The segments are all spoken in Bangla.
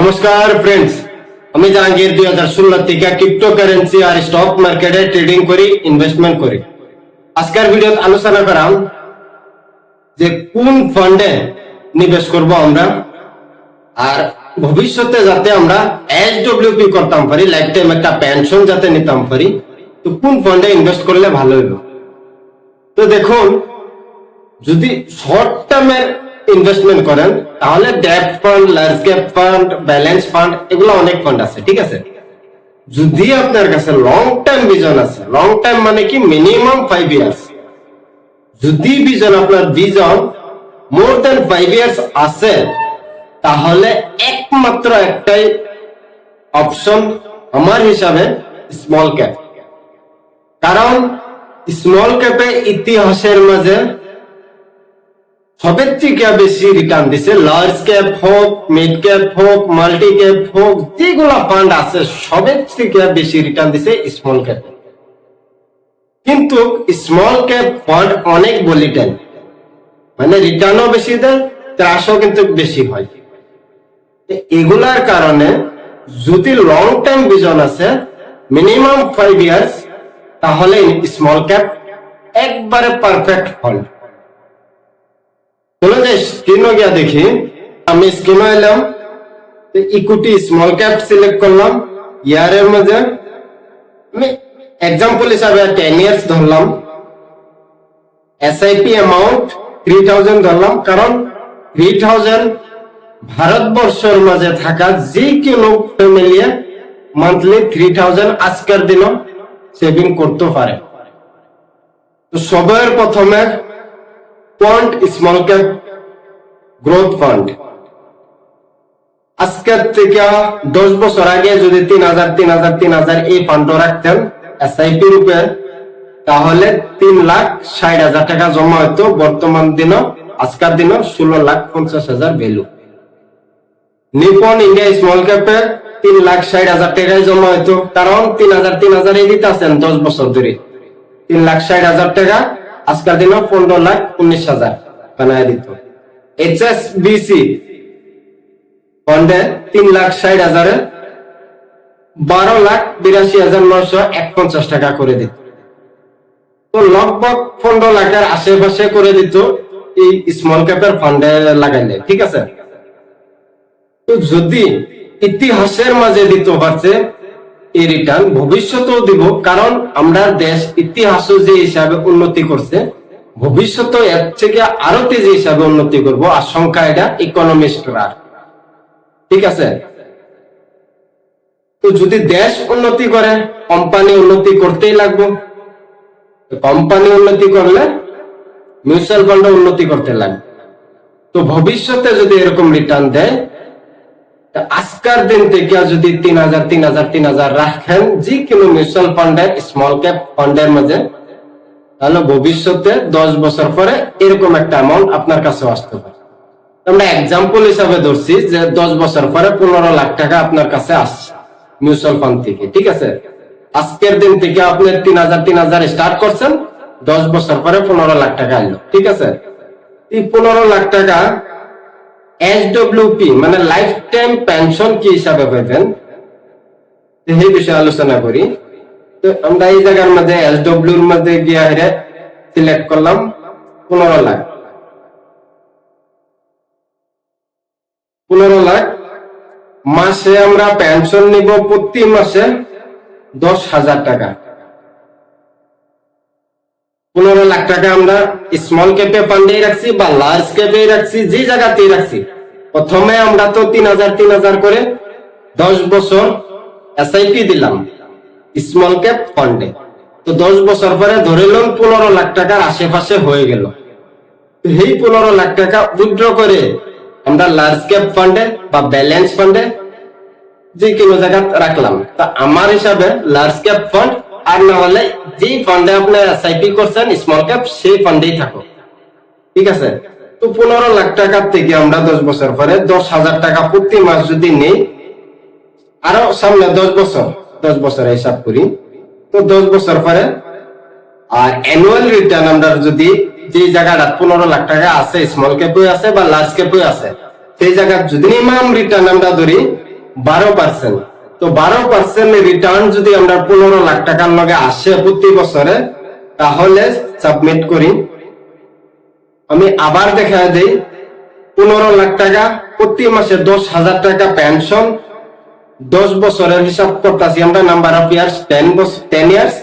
নমস্কার ফ্রেন্ডস আমি জাহাঙ্গীর দুই হাজার ষোলো থেকে ক্রিপ্টোকারেন্সি আর স্টক মার্কেটে ট্রেডিং করি ইনভেস্টমেন্ট করি। আজকের ভিডিওত আলোচনা করাম যে কোন ফান্ডে নিবেশ করব আমরা আর ভবিষ্যতে যাতে আমরা এস ডব্লিউপি করতাম পারি লাইফ টাইম একটা পেনশন যাতে নিতাম পারি, তো কোন ফান্ডে ইনভেস্ট করলে ভালো হইব? তো দেখুন, যদি শর্ট টার্মের ইনভেস্টমেন্ট করেন, তাহলে debt fund large cap fund balance fund এগুলো অনেক ফান্ড আছে, ঠিক আছে? যদি আপনার কাছে লং টাইম ভিজন আছে লং টাইম মানে কি মিনিমাম ফাইভ ইয়ার্স যদি ভিজন আপনার vision more then five years আছে, তাহলে একমাত্র একটাই অপশন আমার হিসাবে স্মল ক্যাপ কারণ স্মল ক্যাপে ইতিহাসের মাঝে সবের থেকে বেশি রিটার্ন দিছে লার্জ ক্যাপ হোক মিড ক্যাপ হোক মাল্টি ক্যাপ হোক, যেগুলা ফান্ড আছে সবের থেকে বেশি রিটার্ন দিছে স্মল ক্যাপ কিন্তু স্মল ক্যাপ ফান্ড অনেক ভলিটাইল মানে রিটার্নও বেশি দেয়, ত্রাসও কিন্তু বেশি হয়। এগুলার কারণে যদি লং টাইম ভিজন আছে মিনিমাম ফাইভ ইয়ার্স তাহলে স্মল ক্যাপ একবারে পারফেক্ট ফল চলো যে স্ক্রিনও গিয়া দেখি, আমি স্ক্রিনে এলাম ইকুইটি স্মল ক্যাপ সিলেক্ট করলাম ইয়ারের মধ্যে আমি এক্সাম্পল হিসাবে টেন ইয়ার্স ধরলাম এসআইপি অ্যামাউন্ট থ্রি থাউজেন্ড ধরলাম কারণ থ্রি থাউজেন্ড ভারতবর্ষের মাঝে থাকা যে কোনো ফ্যামিলি মান্থলি থ্রি থাউজেন্ড আজকের দিনও সেভিং করতে পারে তো সবার প্রথমে point small cap growth fund আজকের থেকে দশ বছর আগে যদি তিন হাজার তিন হাজার তিন হাজার এই ফান্ড রাখতেন এসআইপি রূপে, তাহলে তিন লাখ ষাট হাজার টাকা জমা হতো বর্তমান দিন আজকের দিন ষোলো লাখ পঞ্চাশ হাজার ভ্যালু নিপন ইন্ডিয়া স্মল ক্যাপে তিন লাখ ষাট হাজার টাকায় জমা হতো। কারণ তিন হাজার তিন হাজার এই দিতে আছেন দশ বছর ধরে। তিন লাখ ষাট হাজার টাকা আজকের দিনে পনেরো লাখ উনিশ হাজার বানায় দিত। এইচ এস বিসি ফন্ডে তিন লাখ ষাট হাজারে বারো লাখ বিরাশি হাজার নয়শো এক পঞ্চাশ টাকা করে দিত। তো লগভগ পনেরো লাখের আশেপাশে করে দিত এই স্মল ক্যাপের ফান্ডে লাগাইলে, ঠিক আছে? তো যদি ইতিহাসের মাঝে দিতে পারছে এই রিটার্ন ভবিষ্যতেও দিব, কারণ আমরা দেশ যে হিসাবে উন্নতি করছে এর থেকে আরও তেজি হিসাবে উন্নতি করব, আশঙ্কা এটা ইকোনমিস্টরা ঠিক আছে? তো যদি দেশ উন্নতি করে কোম্পানি উন্নতি করতেই লাগবে। কোম্পানি উন্নতি করলে মিউচুয়াল ফান্ড উন্নতি করতে লাগবে। তো ভবিষ্যতে যদি এরকম রিটার্ন দেয় আজকের দিন থেকে যদি তিন হাজার তিন হাজার তিন হাজার রাখেন, যে কোনো মিউচুয়াল ফান্ডের স্মল ক্যাপ ফান্ডের মাঝে তাহলে ভবিষ্যতে দশ বছর পরে এরকম একটা অ্যামাউন্ট আপনার কাছে আসতে পারে। আমরা এক্সাম্পল হিসাবে ধরছি যে দশ বছর পরে পনেরো লাখ টাকা আপনার কাছে আসছে মিউচুয়াল ফান্ড থেকে, ঠিক আছে? আজকের দিন থেকে আপনি তিন হাজার তিন হাজার স্টার্ট করছেন, দশ বছর পরে পনেরো লাখ টাকা এলো ঠিক আছে? এই পনেরো লাখ টাকা এসডব্লিউপি মানে লাইফ টাইম পেনশন কি হিসাবে পাইবেন সেই বিষয়ে আলোচনা করি। তো আমরা এই জায়গার মধ্যে এসডব্লিউর মধ্যে গিয়ে হেরে সিলেক্ট করলাম পনেরো লাখ। পনেরো লাখ। মাসে আমরা পেনশন নিব প্রতি মাসে দশ হাজার টাকা। পনেরো লাখ টাকা আমরা স্মল ক্যাপে ফান্ডে রাখছি বা লার্জ ক্যাপে রাখছি, যে জায়গাতেই রাখছি। প্রথমে আমরা তো তিন হাজার তিন হাজার করে দশ বছর এসআইপি দিলাম স্মল ক্যাপ ফান্ডে তো দশ বছর পরে ধরিলাম পনেরো লাখ টাকার আশেপাশে হয়ে গেল। এই পনেরো লাখ টাকা উইথড্র করে আমরা লার্জ ক্যাপ ফান্ডে বা ব্যালেন্স ফান্ডে যে কোনো জায়গা রাখলাম। তা আমার হিসাবে লার্জ ক্যাপ ফান্ড আর না হলে যে ফান্ডে আপনি এসআইপি করছেন স্মল ক্যাপ সেই ফান্ডেই থাকো ঠিক আছে? তো পনেরো লাখ টাকার থেকে আমরা দশ বছর পরে দশ হাজার টাকা প্রতি মাস যদি নেই, আরও সামনে দশ বছর দশ বছর হিসাব করি, তো দশ বছর পরে, আর অ্যানুয়াল রিটার্ন আমরা যদি যে জায়গাটা পনেরো লাখ টাকা আছে স্মল ক্যাপে আছে বা লার্জ ক্যাপে আছে, সেই জায়গা যদি মিনিমাম রিটার্ন আমরা ধরি বারো পার্সেন্ট তো বারো পার্সেন্ট রিটার্ন যদি আমরা পনেরো লাখ টাকার লগে আসে প্রতি বছরে, তাহলে সাবমিট করি। আমি আবার দেখা দেই, পনেরো লাখ টাকা প্রতি মাসে দশ হাজার টাকা পেনশন দশ বছরের হিসাব করতেছি আমরা নাম্বার অফ ইয়ার্স টেন বছর টেন ইয়ার্স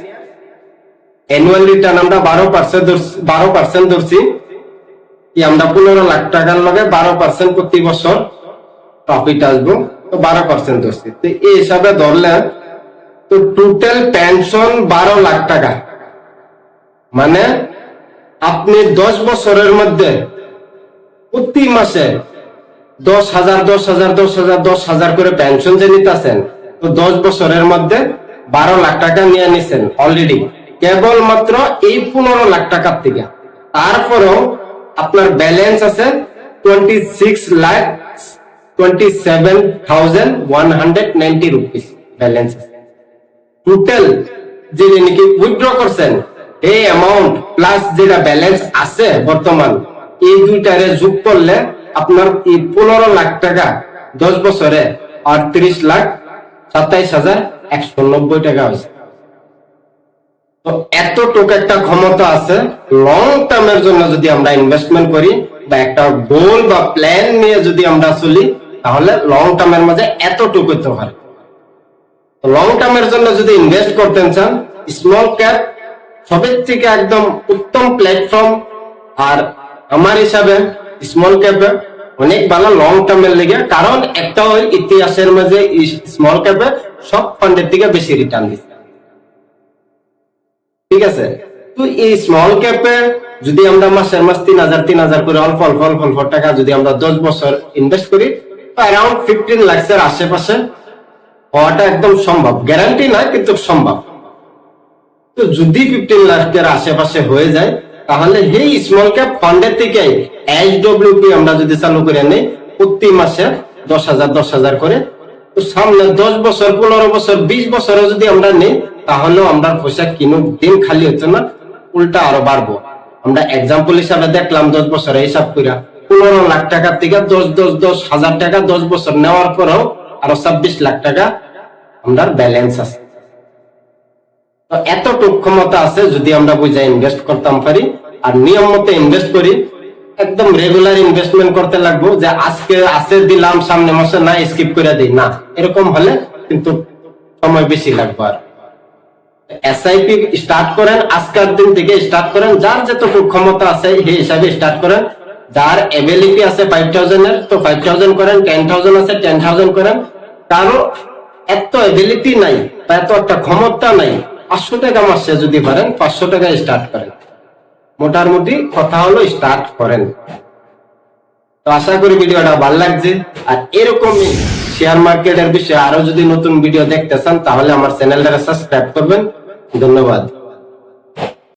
অ্যানুয়াল রিটার্ন আমরা বারো পার্সেন্ট বারো পার্সেন্ট ধরছি আমরা পনেরো লাখ টাকার লগে বারো পার্সেন্ট প্রতি বছর প্রফিট আসব। তো বারো পার্সেন্ট ধরছি। তো এই হিসাবে ধরলে তো টোটাল পেনশন বারো লাখ টাকা। মানে আপনি দশ বছরের মধ্যে প্রতি মাসে দশ হাজার দশ হাজার দশ হাজার দশ হাজার করে পেনশন যে নিতেছেন, তো দশ বছরের মধ্যে বারো লাখ টাকা নিয়ে নিছেন অলরেডি কেবলমাত্র এই পনেরো লাখ টাকার থেকে। তারপরেও আপনার ব্যালেন্স আছে twenty six lakh twenty seven thousand one hundred ninety rupees balance total যে নাকি উইথড্র করছেন, এই অ্যামাউন্ট প্লাস যেটা ব্যালেন্স আছে বর্তমান, এই দুইটারে যোগ করলে আপনার এই পনেরো লাখ টাকা দশ বছরে লাখ সাতাইশ হাজার একশো নব্বই টাকা হয়েছে। তো এতটুকু একটা ক্ষমতা আছে লং টার্মের জন্য যদি আমরা ইনভেস্টমেন্ট করি বা একটা গোল বা প্ল্যান নিয়ে যদি আমরা চলি তাহলে লং টার্মের মাঝে এতটুকু তো হয় লং টার্মের জন্য যদি ইনভেস্ট করতে চান স্মল ক্যাপ সবের থেকে একদম উত্তম প্ল্যাটফর্ম আর আমার হিসাবে স্মল ক্যাপে অনেক ভালো লং টার্মের লেগে, কারণ একটা ওই ইতিহাসের মাঝে স্মল ক্যাপে সব ফান্ডের থেকে বেশি রিটার্ন দিচ্ছে। ঠিক আছে? তো এই স্মল ক্যাপে যদি আমরা মাসের মাস তিন হাজার তিন হাজার করে অল্প অল্প অল্প অল্প টাকা যদি আমরা দশ বছর ইনভেস্ট করি অ্যারাউন্ড ফিফটিন লাখসের আশেপাশে হওয়াটা একদম সম্ভব। গ্যারান্টি নয়, কিন্তু সম্ভব। তো যদি ফিফটিন লাখের আশেপাশে হয়ে যায়, তাহলে এই স্মল ক্যাপ ফান্ডের থেকে এইচ ডব্লিউপি আমরা যদি চালু করে নেই, প্রতি মাসে দশ হাজার দশ হাজার করে। তো সামনে দশ বছর, পনেরো বছর, বিশ বছরে যদি আমরা নেই, তাহলেও আমরা পয়সা কিনো দিন খালি হচ্ছে না, উল্টা আরও বাড়বো। আমরা এক্সাম্পল হিসাবে দেখলাম দশ বছরে হিসাব কইরা। পনেরো লাখ টাকার থেকে দশ দশ দশ হাজার টাকা দশ বছর নেওয়ার পরেও আরও ছাব্বিশ লাখ টাকা আমরা ব্যালেন্স আছে। তো এতটুক ক্ষমতা আছে যদি আমরা বুঝে ইনভেস্ট করতাম পারি, আর নিয়ম মতো ইনভেস্ট করি, একদম রেগুলার ইনভেস্টমেন্ট করতে লাগবো যে আজকে আছে দিলাম, সামনে মাসে না স্কিপ করে দিই। না, এরকম হলে কিন্তু সময় বেশি লাগবে আর। এসআইপি স্টার্ট করেন, আজকের দিন থেকে স্টার্ট করেন, যার যতটুকু ক্ষমতা আছে, সেই হিসাবে স্টার্ট করেন। যার এবিলিটি আছে ফাইভ থাউজেন্ড এর, তো ফাইভ থাউজেন্ড করেন টেন থাউজেন্ড আছে টেন থাউজেন্ড করেন কারও এত এবিলিটি নাই, বা এত একটা ক্ষমতা নাই, পাঁচশো টাকা মাসে যদি পারেন, পাঁচশো টাকা স্টার্ট করেন। মোটামুটি কথা হলো স্টার্ট করেন। তো আশা করি ভিডিওটা ভালো লাগছে, আর এরকমই শেয়ার মার্কেটের বিষয়ে আরও যদি নতুন ভিডিও দেখতে চান, তাহলে আমার চ্যানেলটাকে সাবস্ক্রাইব করবেন। ধন্যবাদ।